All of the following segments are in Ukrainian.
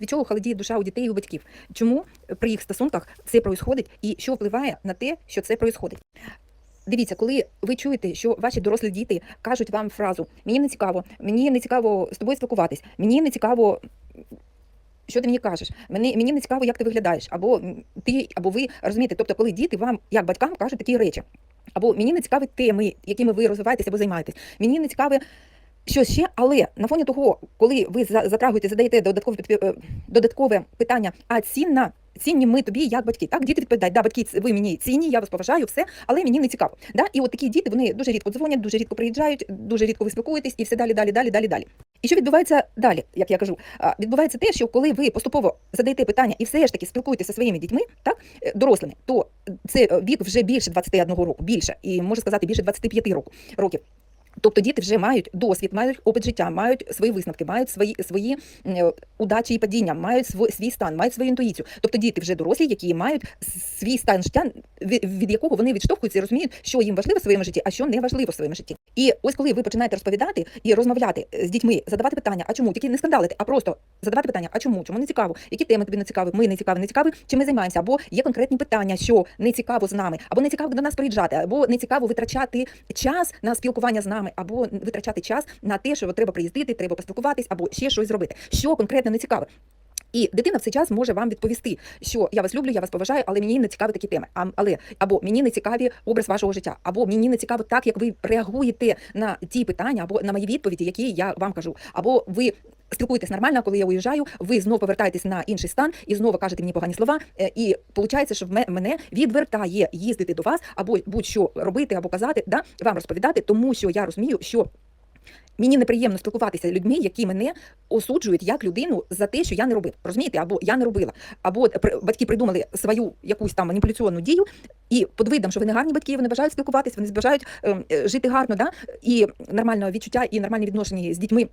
Від чого холодіє душа у дітей і у батьків? Чому при їх стосунках це происходить і що впливає на те, що це происходить? Дивіться, коли ви чуєте, що ваші дорослі діти кажуть вам фразу Мені не цікаво, мені не цікаво з тобою спілкуватись, мені не цікаво. Що ти мені кажеш? Мені, мені не цікаво, як ти виглядаєш, або ти, або ви розумієте. Тобто, коли діти вам, як батькам, кажуть такі речі, або мені не цікаві теми, якими ви розвиваєтесь або займаєтесь, мені не цікаве щось ще, але на фоні того, коли ви за- затрагуєте, задаєте додаткове додаткове питання, а цінна. Цінні ми тобі як батьки. Так, діти відповідають, да, батьки, ви мені цінні, я вас поважаю, все, але мені не цікаво. Да? І от такі діти вони дуже рідко дзвонять, дуже рідко приїжджають, дуже рідко ви спілкуєтесь і все далі, далі, далі, далі, далі. І що відбувається далі, як я кажу? Відбувається те, що коли ви поступово задаєте питання і все ж таки спілкуєтеся зі своїми дітьми, так е, дорослими, то це е, вік вже більше 21 року, більше, і можу сказати, більше 25 року років. Тобто діти вже мають досвід, мають опит життя, мають свої висновки, мають свої свої е, удачі і падіння, мають свій, стан, мають свою інтуїцію. Тобто діти вже дорослі, які мають свій стан життя, від, якого вони відштовхуються і розуміють, що їм важливо в своєму житті, а що не важливо в своєму житті. І ось коли ви починаєте розповідати і розмовляти з дітьми, задавати питання, а чому? Тільки не скандалити, а просто задавати питання, а чому, чому не цікаво, які теми тобі не цікаві, ми не цікаві, не цікаві, чим ми займаємося, або є конкретні питання, що не цікаво з нами, або не цікаво до нас приїжджати, або не цікаво витрачати час на спілкування з нами, або витрачати час на те, що треба приїздити, треба поспілкуватись, або ще щось зробити. Що конкретно не цікаве. І дитина в цей час може вам відповісти, що я вас люблю, я вас поважаю, але мені не цікаві такі теми. А, але або мені не цікаві образ вашого життя, або мені не цікаво так, як ви реагуєте на ті питання, або на мої відповіді, які я вам кажу, або ви. Спілкуєтесь нормально, коли я уїжджаю, ви знову повертаєтесь на інший стан і знову кажете мені погані слова. е, І виходить, що мене відвертає їздити до вас, або будь-що робити, або казати, да, вам розповідати, тому що я розумію, що Мені неприємно спілкуватися з людьми, які мене осуджують як людину за те, що я не робив. Розумієте, або я не робила, або батьки придумали свою якусь там маніпуляційну дію, і під видом, що вони гарні батьки, вони бажають спілкуватися, вони бажають е, е, жити гарно, да? і нормального відчуття, і нормальні відношення з дітьми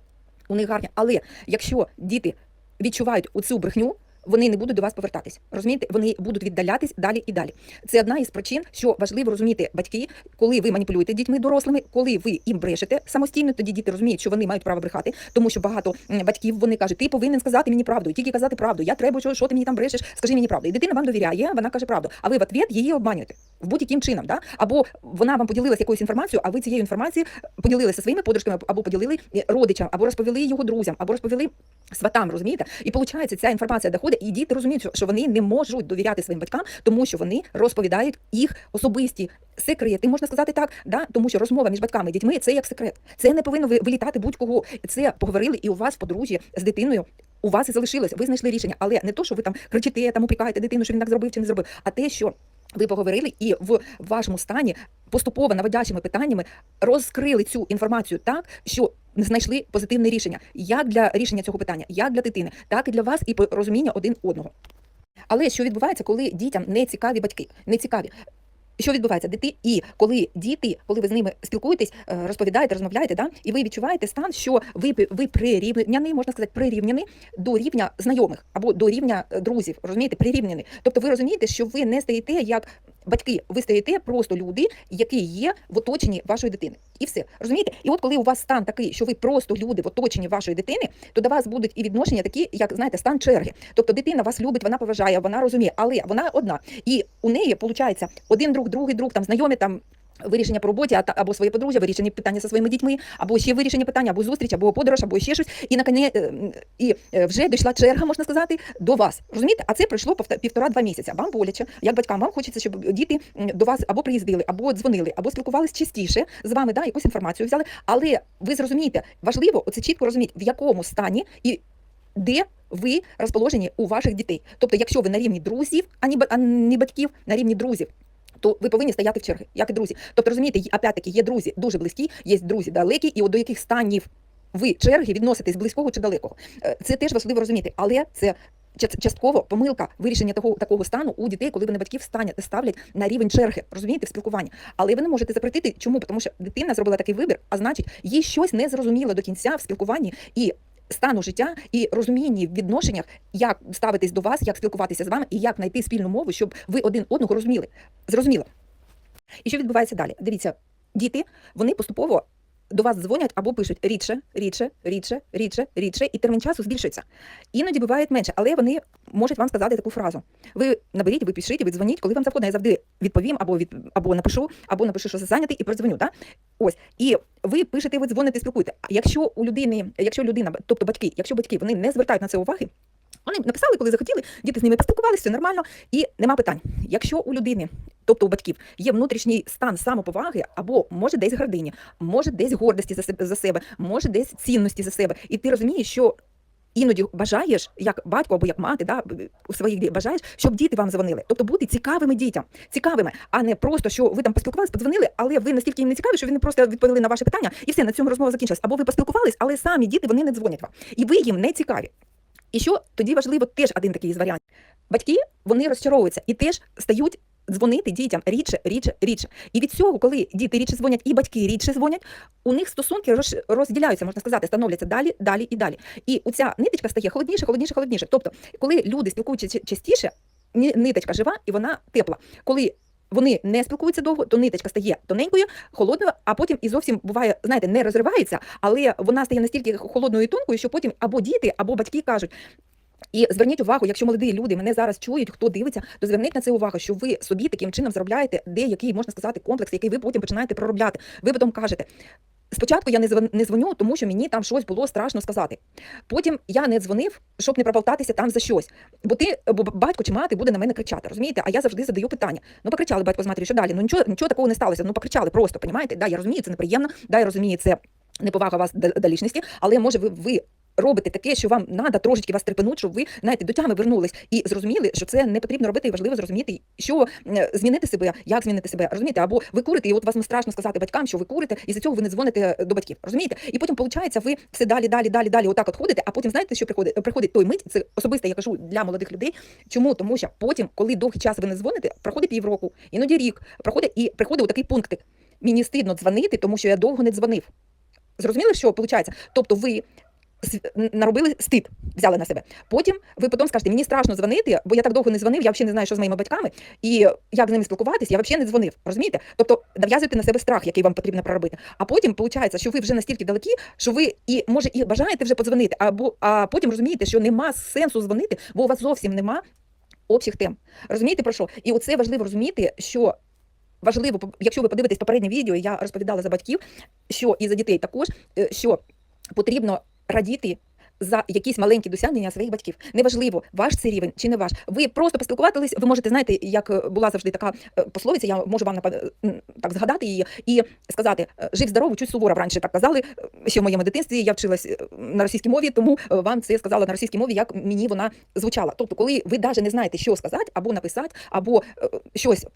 у них гарні. Але якщо діти відчувають оцю брехню. Вони не будуть до вас повертатись. Розумієте, вони будуть віддалятись далі і далі. Це одна із причин, що важливо розуміти батьки, коли ви маніпулюєте дітьми дорослими, коли ви їм брешете самостійно, тоді діти розуміють, що вони мають право брехати, тому що багато батьків вони кажуть, ти повинен сказати мені правду, тільки казати правду. Я треба, що, що ти мені там брешеш, скажи мені правду. І дитина вам довіряє, вона каже правду. А ви в ответ її обманюєте в будь-яким чином, да? або вона вам поділилася якоюсь інформацією, а ви цією інформацією поділилися своїми подружками, або поділили е, родичам, або розповіли його друзям, або розповіли сватам, розумієте? І виходить, ця інформація доходить, і діти розуміють, що- вони не можуть довіряти своїм батькам, тому що вони розповідають їх особисті секрети, можна сказати так, да? тому що розмова між батьками і дітьми це як секрет. Це не повинно вилітати будь-кого. Це поговорили і у вас в подружжі з дитиною. У вас і залишилось, ви знайшли рішення, але не то, що ви там кричите, там упікаєте дитину, що він так зробив чи не зробив, а те, що ви поговорили і в вашому стані поступово наводячими питаннями розкрили цю інформацію так, що знайшли позитивне рішення як для рішення цього питання, як для дитини, так і для вас, і порозуміння один одного. Але що відбувається, коли дітям не цікаві батьки, не цікаві. Що відбувається? Дити і коли діти, коли ви з ними спілкуєтесь, е, розповідаєте, розмовляєте, да, і ви відчуваєте стан, що ви ви прирівняні, можна сказати, прирівняні до рівня знайомих або до рівня е, друзів, розумієте, прирівняні. Тобто ви розумієте, що ви не стаєте як батьки, ви стаєте просто люди, які є в оточенні вашої дитини. І все. Розумієте? І от коли у вас стан такий, що ви просто люди в оточенні вашої дитини, то до вас будуть і відношення такі, як знаєте, стан черги. Тобто дитина вас любить, вона поважає, вона розуміє, але вона одна. І у неї виходить один друг, другий друг, там знайомі там. Вирішення по роботі, або своє подружжя, вирішення питання зі своїми дітьми, або ще вирішення питання, або зустріч, або подорож, або ще щось. І наконе і е, вже дійшла черга, можна сказати, до вас. Розумієте? А це пройшло півтора-два місяця. Вам боляче, як батькам, вам хочеться, щоб діти до вас або приїздили, або дзвонили, або спілкувались частіше з вами, да, якусь інформацію взяли. Але ви зрозумієте, важливо оце чітко розуміти, в якому стані і де ви розположені у ваших дітей. Тобто, якщо ви на рівні друзів, а не батьків, на рівні друзів. То ви повинні стояти в черги, як і друзі. Тобто, розумієте, опять-таки є друзі дуже близькі, є друзі далекі, і от до яких станів ви черги відноситесь близького чи далекого. Е, Це теж важливо розуміти, але це частково помилка вирішення такого такого стану у дітей, коли вони батьків станять ставлять на рівень черги, розумієте, в спілкуванні. Але ви не можете запретити. Чому? Тому що дитина зробила такий вибір, а значить, їй щось не зрозуміло до кінця в спілкуванні і. Стану життя і розумінні в відношеннях, як ставитись до вас, як спілкуватися з вами і як знайти спільну мову, щоб ви один одного розуміли. Зрозуміло. І що відбувається далі? Дивіться, діти вони поступово до вас дзвонять або пишуть рідше, рідше, рідше, рідше, рідше, і термін часу збільшується. Іноді буває менше, але вони можуть вам сказати таку фразу. Ви наберіть, ви пишіть, ви дзвоніть, коли вам завгодно. Я завжди відповім або від або напишу, або напишу, що зайнятий, і продзвоню. Да? Ось і ви пишете, ви дзвоните, спілкуєте. Якщо у людини, якщо людина, тобто батьки, якщо батьки вони не звертають на це уваги. Вони написали, коли захотіли, діти з ними поспілкувалися, все нормально, і нема питань. Якщо у людини, тобто у батьків, є внутрішній стан самоповаги, або може десь гордині, може десь гордості за себе, за себе, може десь цінності за себе, і ти розумієш, що іноді бажаєш, як батько або як мати, да, у своїх дітей, бажаєш, щоб діти вам дзвонили. Тобто бути цікавими дітям, цікавими, а не просто, що ви там поспілкувалися, подзвонили, але ви настільки їм не цікаві, що вони просто відповіли на ваше питання, і все, на цьому розмова закінчилась. Або ви поспілкувались, але самі діти вони не дзвонять вам. І ви їм не цікаві. І що тоді важливо, теж один такий із варіантів. Батьки вони розчаровуються і теж стають дзвонити дітям рідше, рідше, рідше. І від цього, коли діти рідше дзвонять і батьки рідше дзвонять, у них стосунки розділяються, можна сказати, становляться далі, далі і далі. І оця ниточка стає холодніше, холодніше, холодніше. Тобто, коли люди спілкуються частіше, ниточка жива і вона тепла. Коли вони не спілкуються довго, то ниточка стає тоненькою, холодною, а потім і зовсім буває, знаєте, не розривається, але вона стає настільки холодною і тонкою, що потім або діти, або батьки кажуть. І зверніть увагу, якщо молоді люди мене зараз чують, хто дивиться, то зверніть на це увагу, що ви собі таким чином заробляєте деякий, можна сказати, комплекс, який ви потім починаєте проробляти. Ви потім кажете. Спочатку я не дзвон- не дзвоню, тому що мені там щось було страшно сказати. Потім я не дзвонив, щоб не проболтатися там за щось. Бо ти, бо батько чи мати буде на мене кричати, розумієте? А я завжди задаю питання. Ну, покричали батько з матері, що далі? Ну нічого, нічого такого не сталося. Ну покричали просто, понімаєте? Да, я розумію, це неприємно, да, я розумію, це неповага вас до, до лічності, але може ви, ви робите таке, що вам треба трошечки вас трепенуть, щоб ви знаєте, до тями вернулись і зрозуміли, що це не потрібно робити, і важливо зрозуміти, що е, змінити себе, як змінити себе. Розумієте, або ви курите, і от вас страшно сказати батькам, що ви курите, і за цього ви не дзвоните до батьків. Розумієте? І потім виходить, ви все далі, далі, далі, далі, отак от ходите, а потім знаєте, що приходить? Приходить той мить, це особисто я кажу для молодих людей. Чому? Тому що потім, коли довгий час ви не дзвоните, проходить півроку, іноді рік, проходить і приходить отакий пунктик. Мені стидно дзвонити, тому що я довго не дзвонив. Зрозуміли, що виходить? Тобто ви наробили стид, взяли на себе. Потім ви потім скажете, мені страшно дзвонити, бо я так довго не дзвонив, я взагалі не знаю, що з моїми батьками, і як з ними спілкуватись, я взагалі не дзвонив. Розумієте? Тобто нав'язуєте на себе страх, який вам потрібно проробити. А потім виходить, що ви вже настільки далекі, що ви і може і бажаєте вже подзвонити, або а потім розумієте, що нема сенсу дзвонити, бо у вас зовсім нема общих тем. Розумієте про що? І оце важливо розуміти, що. Важливо, якщо ви подивитесь попереднє відео, я розповідала за батьків, що і за дітей також, е, що потрібно радіти за якісь маленькі досягнення своїх батьків. Неважливо, ваш це рівень чи не ваш. Ви просто поспілкувались, ви можете, знаєте, як е, була завжди така е, пословиця, я можу вам так згадати її і сказати: е, жив здоров, чуть суворо раніше так казали. Ще в моєму дитинстві я вчилась на російській мові, тому вам це сказала на російській мові, як мені вона звучала. Тобто, коли ви навіть не знаєте, що сказати, або написати, або щось.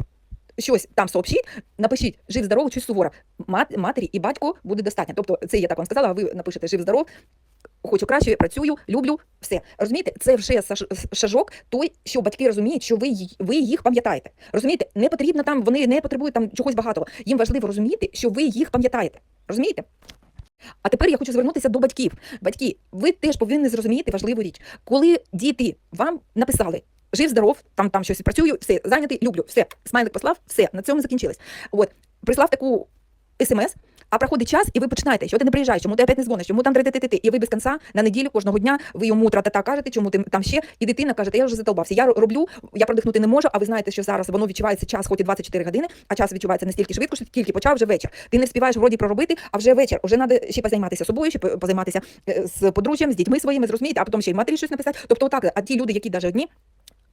Щось там сообщіть, напишіть жив здоров, чуть суворо. Мат, матері і батько буде достатньо. Тобто, це я так вам сказала, а ви напишете жив здоров, хочу краще, працюю, люблю, все. Розумієте, це вже шажок той, що батьки розуміють, що ви, ви їх пам'ятаєте. Розумієте, не потрібно там, вони не потребують там чогось багатого. Їм важливо розуміти, що ви їх пам'ятаєте. Розумієте? А тепер я хочу звернутися до батьків. Батьки, ви теж повинні зрозуміти важливу річ. Коли діти вам написали. Жив, здоров, там там щось працюю, все, зайнятий, люблю, все, смайлик послав, все, на цьому закінчилось. От, прислав таку смс, а проходить час, і ви починаєте, що ти не приїжджаєш, чому ти опять не дзвониш, чому там ти і ви без кінця на неділю кожного дня ви йому тра-та-та кажете, чому ти там ще, і дитина каже, та я вже задолбався. Я роблю, я продихнути не можу, а ви знаєте, що зараз воно відчувається час, хоч і 24 години, а час відчувається настільки швидко, що тільки почав вже вечір. Ти не встигаєш вроді проробити, а вже вечір. Уже треба ще позайматися собою, ще позайматися е, з подружжям, з дітьми своїми, зрозумієте, а потім ще й матері щось написати. Тобто, отак, а ті люди, які навіть одні.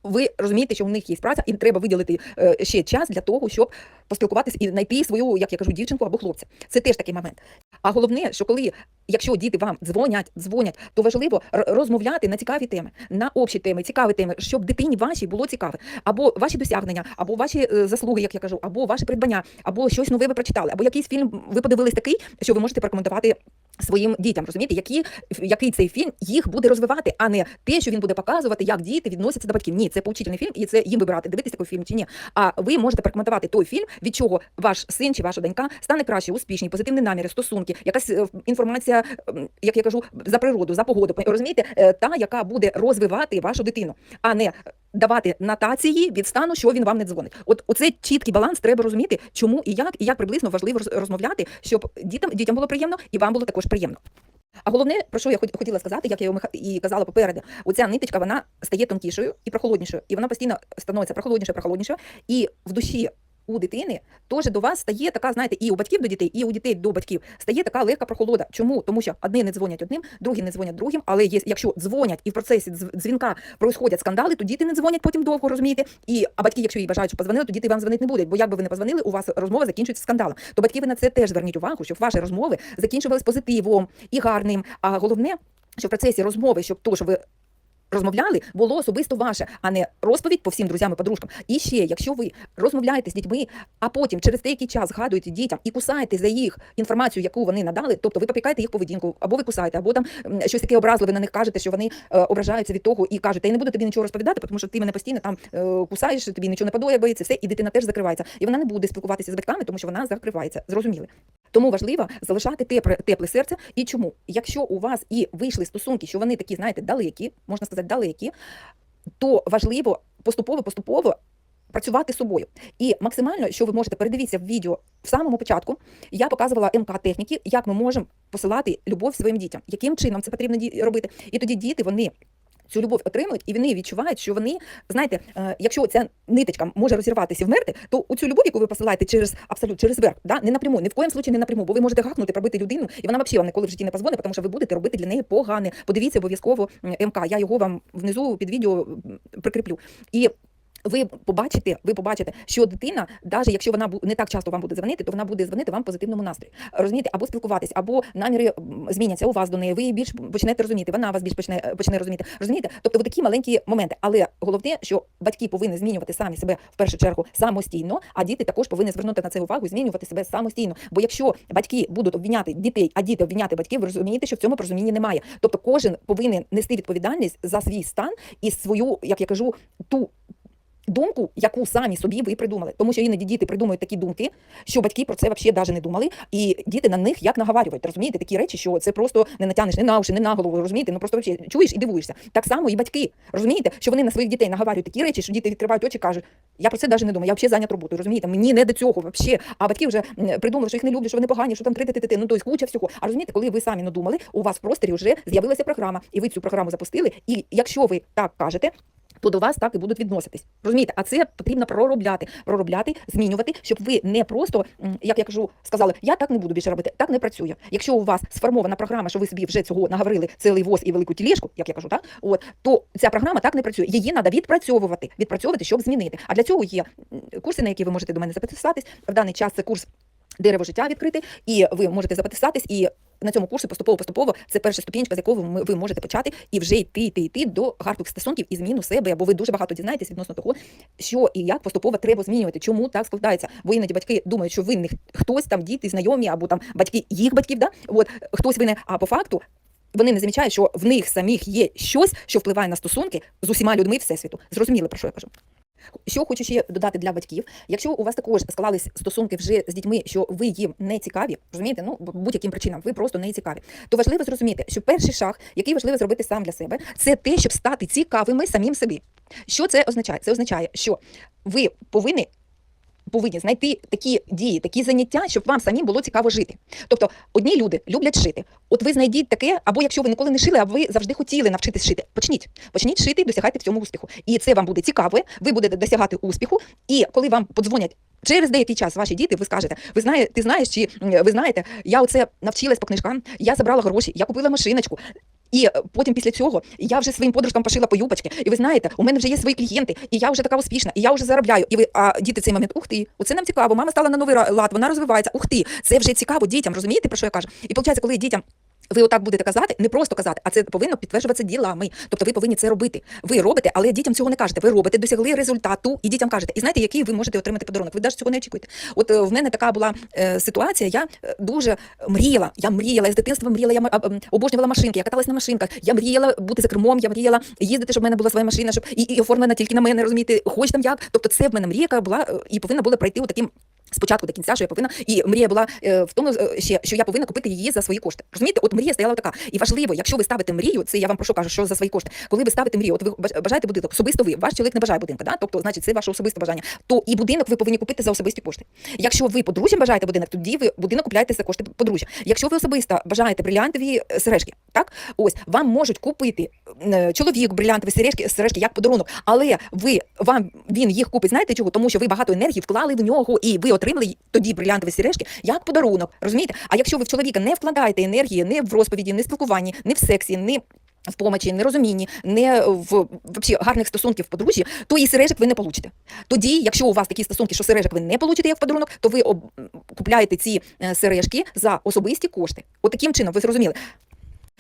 Ви розумієте, що у них є праця, і треба виділити е, ще час для того, щоб поспілкуватися і знайти свою, як я кажу, дівчинку або хлопця. Це теж такий момент. А головне, що коли, якщо діти вам дзвонять, дзвонять, то важливо розмовляти на цікаві теми, на общі теми, цікаві теми, щоб дитині вашій було цікаве, або ваші досягнення, або ваші е, заслуги, як я кажу, або ваші придбання, або щось нове ви прочитали, або якийсь фільм ви подивились такий, що ви можете порекомендувати своїм дітям. Розумієте, які, який цей фільм їх буде розвивати, а не те, що він буде показувати, як діти відносяться до батьків. Ні, це поучительний фільм, і це їм вибирати, дивитися такий фільм чи ні. А ви можете порекомендувати той фільм, від чого ваш син чи ваша донька стане краще, успішні, позитивні наміри, стосунки, якась е, інформація, як я кажу, за природу, за погоду. Розумієте, Е, та, яка буде розвивати вашу дитину, а не давати нотації від стану, що він вам не дзвонить. От оцей чіткий баланс треба розуміти, чому і як, і як приблизно важливо роз- розмовляти, щоб дітям, дітям було приємно і вам було також приємно. А головне, про що я хотіла сказати, як я його і казала попереду, оця ниточка вона стає тонкішою і прохолоднішою, і вона постійно становиться прохолоднішою, прохолоднішою, і в душі. У дитини теж до вас стає така, знаєте, і у батьків до дітей, і у дітей до батьків стає така легка прохолода. Чому? Тому що одні не дзвонять одним, другі не дзвонять другим. Але є, якщо дзвонять і в процесі дзвінка происходять скандали, то діти не дзвонять потім довго, розумієте? І а батьки, якщо їй бажають, що позвонили, то діти вам дзвонити не будуть. Бо якби ви не позвонили, у вас розмова закінчується скандалом. То батьки ви на це теж зверніть увагу, щоб ваші розмови закінчувались позитивом і гарним. А головне, що в процесі розмови, щоб то, що ви розмовляли, було особисто ваше, а не розповідь по всім друзям і подружкам. І ще, якщо ви розмовляєте з дітьми, а потім через деякий час згадуєте дітям і кусаєте за їх інформацію, яку вони надали, тобто ви попікаєте їх поведінку, або ви кусаєте, або там щось таке образливе на них кажете, що вони е, ображаються від того і кажуть, та я не буду тобі нічого розповідати, тому що ти мене постійно там е, кусаєш, тобі нічого не подобається, все, і дитина теж закривається. І вона не буде спілкуватися з батьками, тому що вона закривається. Зрозуміли. Тому важливо залишати тепле, тепле серце. І чому? Якщо у вас і вийшли стосунки, що вони такі, знаєте, далекі, можна сказати, далекі, то важливо поступово, поступово. Працювати з собою. І максимально, що ви можете передивіться в відео в самому початку, я показувала МК техніки, як ми можемо посилати любов своїм дітям, яким чином це потрібно робити. І тоді діти вони. Цю любов отримують, і вони відчувають, що вони знаєте, е, якщо ця ниточка може розірватися і вмерти, то у цю любов, яку ви посилаєте через абсолют через верх, да, не напряму, ні в коєму случаї не напряму, бо ви можете гахнути, пробити людину, і вона взагалі вам ніколи в житті не позвонить, тому що ви будете робити для неї погане. Подивіться обов'язково МК. Я його вам внизу під відео прикріплю. І ви побачите, ви побачите, що дитина, навіть якщо вона не так часто вам буде дзвонити, то вона буде дзвонити вам в позитивному настрої. Розумієте, або спілкуватись, або наміри зміняться у вас до неї. Ви її більш почнете розуміти, вона вас більш почне почне розуміти. Розумієте? Тобто, такі маленькі моменти. Але головне, що батьки повинні змінювати самі себе в першу чергу самостійно, а діти також повинні звернути на це увагу і змінювати себе самостійно. Бо якщо батьки будуть обвиняти дітей, а діти обвиняти батьків, ви розумієте, що в цьому порозумінні немає. Тобто, кожен повинен нести відповідальність за свій стан і свою, як я кажу, ту думку, яку самі собі ви придумали. Тому що іноді діти придумують такі думки, що батьки про це взагалі навіть не думали, і діти на них як наговарюють. Розумієте, такі речі, що це просто не натягнеш не на уші, не на голову. Розумієте, ну просто взагалі чуєш і дивуєшся. Так само і батьки. Розумієте, що вони на своїх дітей наговарюють такі речі, що діти відкривають очі, кажуть, я про це навіть не думаю, я взагалі зайнят роботою. Розумієте, мені не до цього взагалі. А батьки вже придумали, що їх не люблять, що вони погані, що там трити ти Ну тобто куча всього. А розумієте, коли ви самі надумали, у вас в просторі вже з'явилася програма, і ви цю програму запустили. І якщо ви так кажете, то до вас так і будуть відноситись. Розумієте, а це потрібно проробляти, проробляти, змінювати, щоб ви не просто, як я кажу, сказали, я так не буду більше робити, так не працює. Якщо у вас сформована програма, що ви собі вже цього наговорили цілий воз і велику тілешку, як я кажу, так от то ця програма так не працює. Її треба відпрацьовувати, відпрацьовувати, щоб змінити. А для цього є курси, на які ви можете до мене записатись. В даний час це курс дерево життя відкрити, і ви можете записатись і. На цьому курсі поступово-поступово це перша ступінечка, з якого ви можете почати і вже йти, йти, йти до гарних стосунків і зміну себе, або ви дуже багато дізнаєтесь відносно того, що і як поступово треба змінювати, чому так складається. Бо іноді батьки думають, що винних хтось там, діти, знайомі, або там батьки їх батьків, да? От хтось винен, а по факту. Вони не замічають, що в них самих є щось, що впливає на стосунки з усіма людьми всесвіту. Зрозуміли, про що я кажу? Що хочу ще додати для батьків, якщо у вас також склались стосунки вже з дітьми, що ви їм не цікаві, розумієте, ну будь-яким причинам ви просто не цікаві, то важливо зрозуміти, що перший шаг, який важливо зробити сам для себе, це те, щоб стати цікавими самим собі. Що це означає? Це означає, що ви повинні. Повинні знайти такі дії, такі заняття, щоб вам самим було цікаво жити. Тобто, одні люди люблять шити. От ви знайдіть таке, або якщо ви ніколи не шили, а ви завжди хотіли навчитись шити. Почніть, почніть шити, і досягайте в цьому успіху. І це вам буде цікаво. Ви будете досягати успіху. І коли вам подзвонять через деякий час ваші діти, ви скажете, ви знаєте, ти знаєш, чи ви знаєте, я оце навчилась по книжкам, я забрала гроші, я купила машиночку. І е, потім після цього я вже своїм подружкам пошила по юбочки. І ви знаєте, у мене вже є свої клієнти, і я вже така успішна, і я вже заробляю. І ви, а діти в цей момент, ух ти, оце нам цікаво. Мама стала на новий лад, вона розвивається. Ух ти, це вже цікаво дітям. Розумієте, про що я кажу? І виходить, коли дітям. Ви отак будете казати, не просто казати, а це повинно підтверджуватися ділами. Тобто ви повинні це робити. Ви робите, але дітям цього не кажете. Ви робите, досягли результату, і дітям кажете. І знаєте, який ви можете отримати подарунок? Ви навіть цього не очікуєте. От е, в мене така була е, ситуація. Я е, дуже мріяла. Я мріяла я з дитинства мріяла. Я обожнювала машинки. Я каталась на машинках. Я мріяла бути за кермом. Я мріяла їздити, щоб в мене була своя машина, щоб і, і оформлена тільки на мене. Розумієте, хоч там як. Тобто, це в мене мрія була е, і повинна була пройти таким З початку до кінця, що я повинна, і мрія була е, в тому е, ще, що я повинна купити її за свої кошти. Розумієте, от мрія стояла така. І важливо, якщо ви ставите мрію, це я вам про що кажу, що за свої кошти. Коли ви ставите мрію, от ви бажаєте будинок, особисто ви, ваш чоловік не бажає будинку, да? тобто, значить, це ваше особисте бажання. То і будинок ви повинні купити за особисті кошти. Якщо ви подружжям бажаєте будинок, тоді ви будинок купляєте за кошти подружжя. Якщо ви особисто бажаєте брилянтові е, сережки, так ось вам можуть купити е, чоловік брилянтові сережки, сережки як подарунок, але ви вам він їх купить. Знаєте чого? Тому що ви багато енергії вклали в нього, і ви отримали тоді брилянтові сережки як подарунок. Розумієте? А якщо ви в чоловіка не вкладаєте енергії, не в розповіді, не в спілкуванні, не в сексі, не в помочі, не розумінні, не в вообще гарних стосунків в подружжі, то і сережок ви не получите. Тоді, якщо у вас такі стосунки, що сережок ви не получите як подарунок, то ви об... купляєте ці е, сережки за особисті кошти. От таким чином, ви зрозуміли.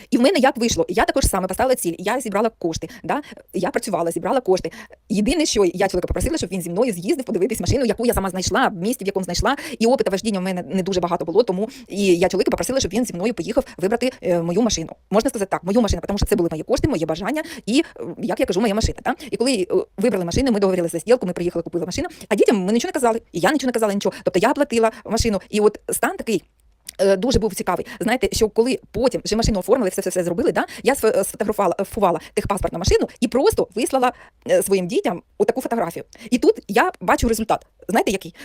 І в мене як вийшло? Я також саме поставила ціль. Я зібрала кошти. Да? Я працювала, зібрала кошти. Єдине, що я чоловіка попросила, щоб він зі мною з'їздив подивитись машину, яку я сама знайшла, в місті, в якому знайшла. І опита вождіння в мене не дуже багато було. Тому і я чоловіка попросила, щоб він зі мною поїхав вибрати е, мою машину. Можна сказати так, мою машину, тому що це були мої кошти, моє бажання, і е, як я кажу, моя машина. Да? І коли е, вибрали машину, ми договорилися за зділку, ми приїхали, купили машину. А дітям ми нічого не казали, і я нічого не казала, нічого. Тобто я оплатила машину, і от стан такий. Е, Дуже був цікавий. Знаєте, що коли потім вже машину оформили, все все, все зробили, да? я сфотографувала фувала техпаспорт на машину і просто вислала е, своїм дітям отаку фотографію. І тут я бачу результат. Знаєте, який?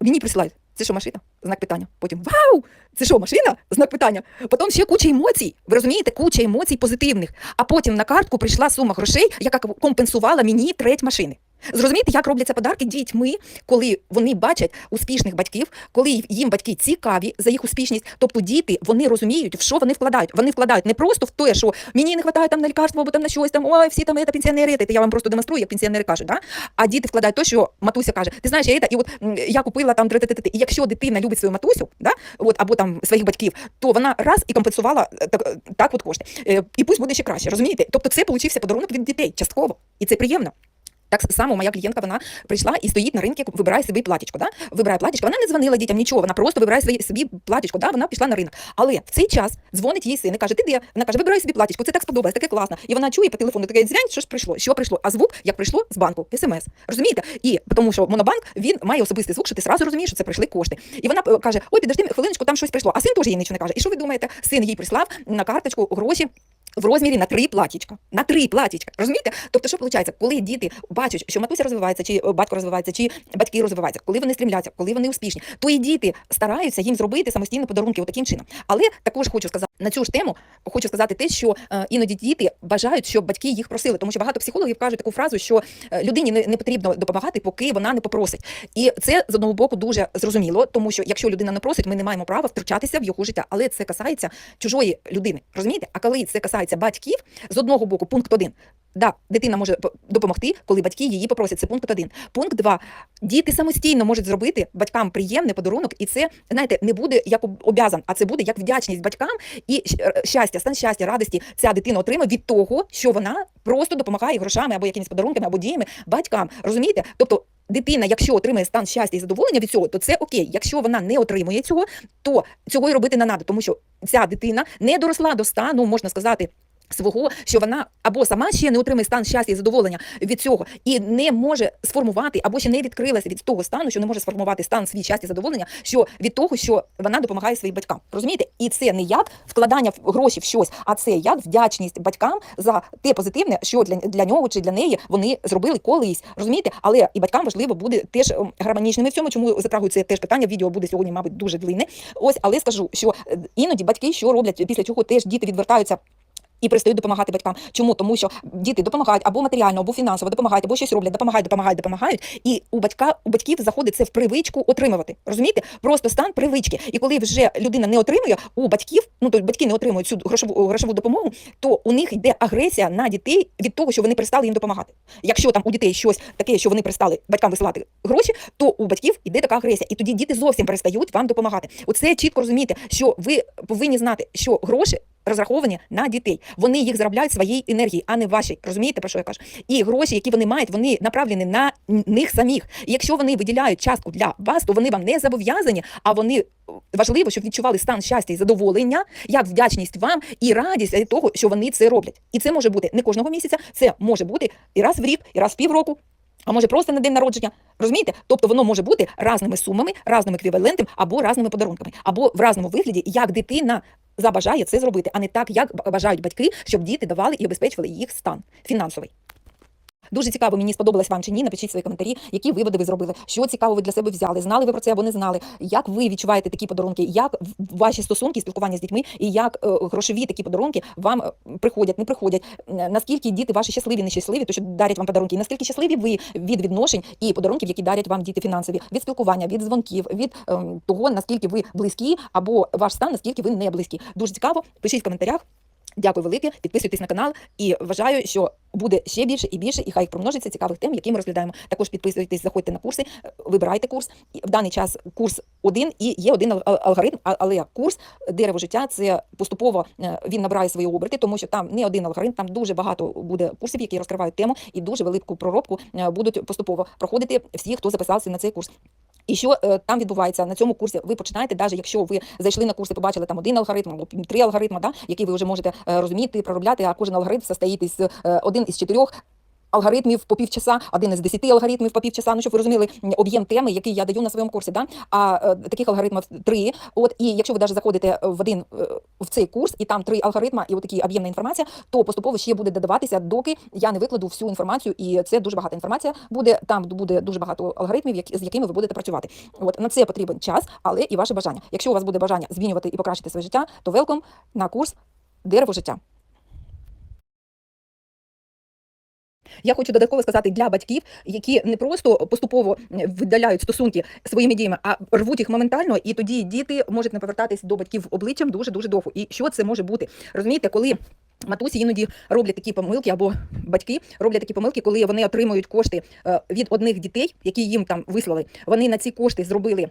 Мені присилають. Це що машина? Знак питання. Потім вау! Це що, машина? Знак питання. Потім ще куча емоцій. Ви розумієте, куча емоцій позитивних. А потім на картку прийшла сума грошей, яка компенсувала мені треть машини. Зрозумієте, як робляться подарки дітьми, коли вони бачать успішних батьків, коли їм батьки цікаві за їх успішність. Тобто діти вони розуміють, в що вони вкладають. Вони вкладають не просто в те, що мені не вистачає там на лікарство або там на щось там, ой, всі там це пенсіонери, це я вам просто демонструю, як пенсіонери кажуть. Да? А діти вкладають те, що матуся каже, ти знаєш, я це, і от я купила там трететети. І якщо дитина любить свою матусю, да, от або там своїх батьків, то вона раз і компенсувала е, так, е, так от кошти. Е, І пусть буде ще краще, розумієте? Тобто це получився подарунок від дітей частково, і це приємно. Так само моя клієнтка вона прийшла і стоїть на ринку, вибирає собі платічко. Да? Вибирає платічко. Вона не дзвонила дітям нічого, вона просто вибирає собі, собі платічко. Да? Вона пішла на ринок. Але в цей час дзвонить їй син і каже: Ти де? Вона каже, вибирай собі платічко, це так сподобалось, таке класно. І вона чує по телефону таке дзвянь, що ж прийшло, що прийшло. А звук як прийшло з банку, смс. Розумієте? І тому що монобанк він має особистий звук, що ти сразу розумієш, що це прийшли кошти. І вона е, каже: Ой, підожди хвилиночку, там щось прийшло. А син теж їй нічого не каже. І що ви думаєте? Син їй прислав на карточку гроші. В розмірі на три платічка. На три платічка. Розумієте? Тобто, що виходить, коли діти бачать, що матуся розвивається, чи е, батько розвивається, чи батьки розвиваються, коли вони стрімляться, коли вони успішні, то і діти стараються їм зробити самостійно подарунки таким чином. Але також хочу сказати на цю ж тему, хочу сказати те, що е, іноді діти бажають, щоб батьки їх просили, тому що багато психологів кажуть таку фразу, що е, людині не, не потрібно допомагати, поки вона не попросить. І це з одного боку дуже зрозуміло, тому що якщо людина не просить, ми не маємо права втручатися в його життя. Але це касається чужої людини. Розумієте? А коли це касається батьків, з одного боку, пункт один. Да, дитина може допомогти, коли батьки її попросять. Це пункт один. Пункт два. Діти самостійно можуть зробити батькам приємний подарунок, і це знаєте, не буде як об- обязан, а це буде як вдячність батькам і е, щастя, стан щастя, радості ця дитина отримає від того, що вона просто допомагає грошами або якимись подарунками, або діями батькам. Розумієте? Тобто. Дитина, якщо отримає стан щастя і задоволення від цього, то це окей. Якщо вона не отримує цього, то цього й робити не треба, тому що ця дитина не доросла до стану, можна сказати. Свого, що вона або сама ще не отримає стан щастя і задоволення від цього, і не може сформувати, або ще не відкрилася від того стану, що не може сформувати стан свій щастя і задоволення, що від того, що вона допомагає своїм батькам. Розумієте? І це не як вкладання в гроші в щось, а це як вдячність батькам за те позитивне, що для, для нього чи для неї вони зробили колись. Розумієте? Але і батькам важливо буде теж ем, гармонічними в цьому, чому затрагую це теж питання. Відео буде сьогодні, мабуть, дуже длинне. Ось, але скажу, що е, іноді батьки що роблять після чого теж діти відвертаються. І перестають допомагати батькам. Чому? Тому що діти допомагають або матеріально, або фінансово допомагають, або щось роблять, допомагають, допомагають, допомагають. І у батька у батьків заходить це в привичку отримувати. Розумієте? Просто стан привички. І коли вже людина не отримує у батьків, ну то батьки не отримують цю грошову грошову допомогу, то у них йде агресія на дітей від того, що вони перестали їм допомагати. Якщо там у дітей щось таке, що вони перестали батькам висилати гроші, то у батьків йде така агресія, і тоді діти зовсім перестають вам допомагати. Оце чітко розумієте, що ви повинні знати, що гроші розраховані на дітей. Вони їх заробляють своєї енергії, а не вашій. Розумієте, про що я кажу? І гроші, які вони мають, вони направлені на них самих. І якщо вони виділяють частку для вас, то вони вам не зобов'язані, а вони важливо, щоб відчували стан щастя і задоволення, як вдячність вам і радість від того, що вони це роблять. І це може бути не кожного місяця, це може бути і раз в рік, і раз в півроку. А може просто на день народження. Розумієте? Тобто воно може бути разними сумами, разним еквівалентом або разними подарунками, або в разному вигляді, як дитина забажає це зробити, а не так, як бажають батьки, щоб діти давали і обезпечували їх стан фінансовий. Дуже цікаво, мені сподобалось вам чи ні. Напишіть свої коментарі, які виводи ви зробили, що цікаво ви для себе взяли, знали ви про це або не знали. Як ви відчуваєте такі подарунки, як ваші стосунки, спілкування з дітьми, і як е, грошові такі подарунки вам е, приходять, не приходять. Е, Наскільки діти ваші щасливі, нещасливі, то що дарять вам подарунки, наскільки щасливі ви від відношень і подарунків, які дарять вам діти фінансові, від спілкування, від дзвонків, від ем, того, наскільки ви близькі, або ваш стан, наскільки ви не близькі. Дуже цікаво. Пишіть в коментарях. Дякую велике, підписуйтесь на канал і вважаю, що буде ще більше і більше, і хай їх промножиться цікавих тем, які ми розглядаємо. Також підписуйтесь, заходьте на курси, вибирайте курс. В даний час курс один і є один алгоритм, але курс дерево життя це поступово е, він набирає свої оберти, тому що там не один алгоритм, там дуже багато буде курсів, які розкривають тему, і дуже велику проробку е, будуть поступово проходити всі, хто записався на цей курс. І що е, там відбувається на цьому курсі? Ви починаєте, навіть якщо ви зайшли на курси, побачили там один алгоритм або три алгоритми, да, які ви вже можете е, розуміти, проробляти, а кожен алгоритм состоїть із е, один із чотирьох. Алгоритмів по півчаса, один із десяти алгоритмів по півчаса. Ну щоб ви розуміли об'єм теми, який я даю на своєму курсі. Да? А е, таких алгоритмів три. От і якщо ви навіть заходите в один е, в цей курс, і там три алгоритми, і отакі об'ємна інформація, то поступово ще буде додаватися, доки я не викладу всю інформацію, і це дуже багата інформація буде. Там буде дуже багато алгоритмів, з якими ви будете працювати. От на це потрібен час, але і ваше бажання. Якщо у вас буде бажання змінювати і покращити своє життя, то велком на курс дерево життя. Я хочу додатково сказати для батьків, які не просто поступово віддаляють стосунки своїми діями, а рвуть їх моментально, і тоді діти можуть не повертатись до батьків обличчям дуже дуже довго. І що це може бути? Розумієте, коли матусі іноді роблять такі помилки, або батьки роблять такі помилки, коли вони отримують кошти е, від одних дітей, які їм там вислали. Вони на ці кошти зробили.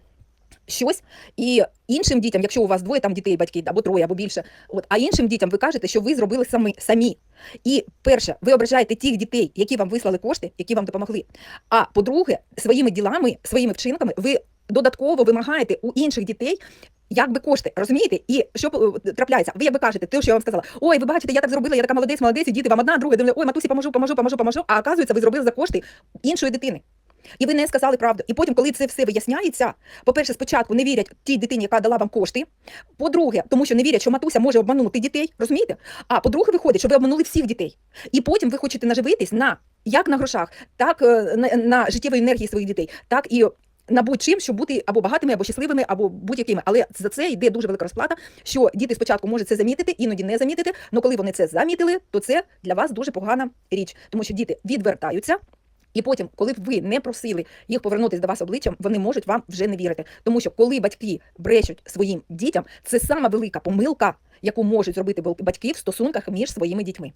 Щось і іншим дітям, якщо у вас двоє там дітей, батьки або троє, або більше, от а іншим дітям ви кажете, що ви зробили самі самі. І перше, ви ображаєте тих дітей, які вам вислали кошти, які вам допомогли. А по-друге, своїми ділами, своїми вчинками ви додатково вимагаєте у інших дітей. Якби кошти, розумієте? І що е, трапляється? Ви якби кажете, те, що я вам сказала, ой, ви бачите, я так зробила, я така молодець, молодець, і діти вам одна, друга, думаю, ой, матусі, поможу, поможу, поможу, поможу. А оказується, ви зробили за кошти іншої дитини. І ви не сказали правду. І потім, коли це все виясняється, по-перше, спочатку не вірять тій дитині, яка дала вам кошти. По-друге, тому що не вірять, що матуся може обманути дітей, розумієте? А по-друге, виходить, що ви обманули всіх дітей. І потім ви хочете наживитись на як на грошах, так е, на, на життєвій енергії своїх дітей, так і. На будь-чим, щоб бути або багатими, або щасливими, або будь-якими. Але за це йде дуже велика розплата, що діти спочатку можуть це замітити, іноді не замітити. Але коли вони це замітили, то це для вас дуже погана річ, тому що діти відвертаються. І потім, коли ви не просили їх повернутися до вас обличчям, вони можуть вам вже не вірити. Тому що коли батьки брещуть своїм дітям, це сама велика помилка, яку можуть зробити батьки в стосунках між своїми дітьми.